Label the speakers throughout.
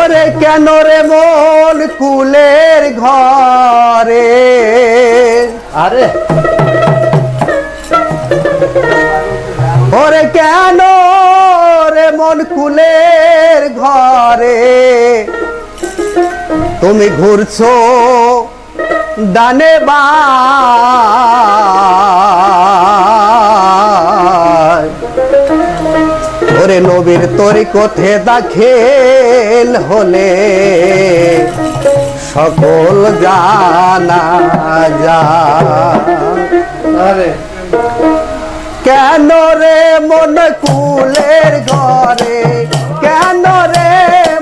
Speaker 1: ওরে কেন রে মন কুলের ঘরে?
Speaker 2: আরে।
Speaker 1: ওরে কেন রে মন কুলের ঘরে? তুমি ঘুরছো দানে বা ওরে নবীর তরি কোথে দাখেল হলে? সকল জানা যা। কেন রে মন কুলের ঘরে? কেন রে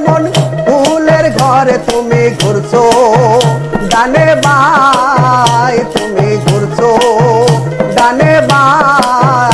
Speaker 1: মন কুলের ঘরে তুমি ঘুরছো? ডানে বাই তুমি ঘুরছো। ডানে বাই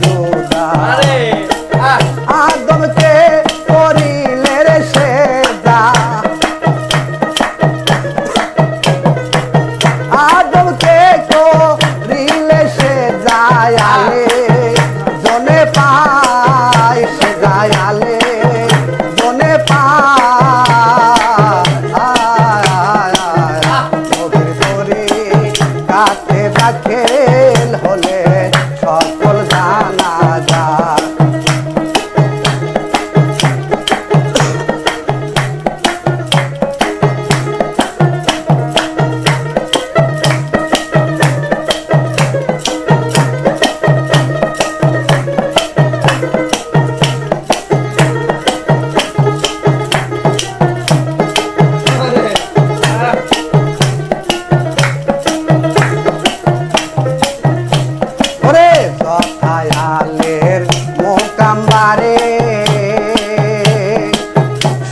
Speaker 1: জুদা আদমকে করিলে রে সেজা আদমকে করিলে সে যায়ালে জনে পায় সে যায়ালে জনে পায়। কাতে হলে? মোকাম্বারে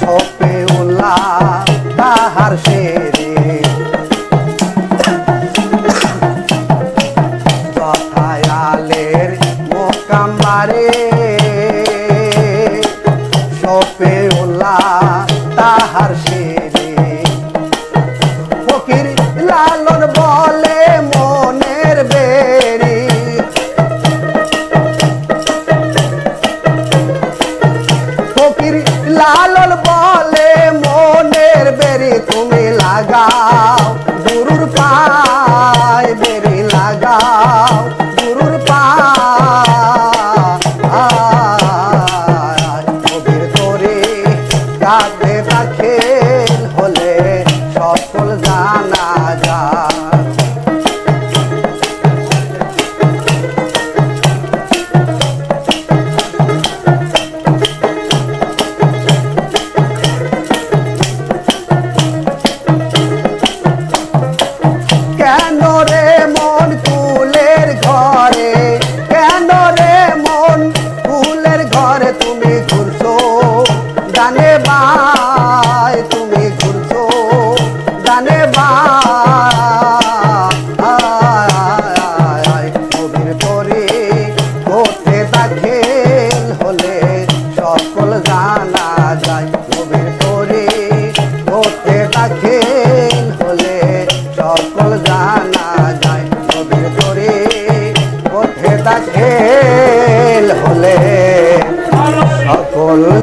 Speaker 1: সপে উল্লা তাহার সে সথায়ালের মোকাম্বারে তাহার শেরে লাগাও গুরুর পায় জানে বা। কবির পরে করতে দাখিল হলে সকল জানা যায়। কবির পরে করতে দাখিল হলে সকল জানা যায়। কবির পরে করতে হলে সকল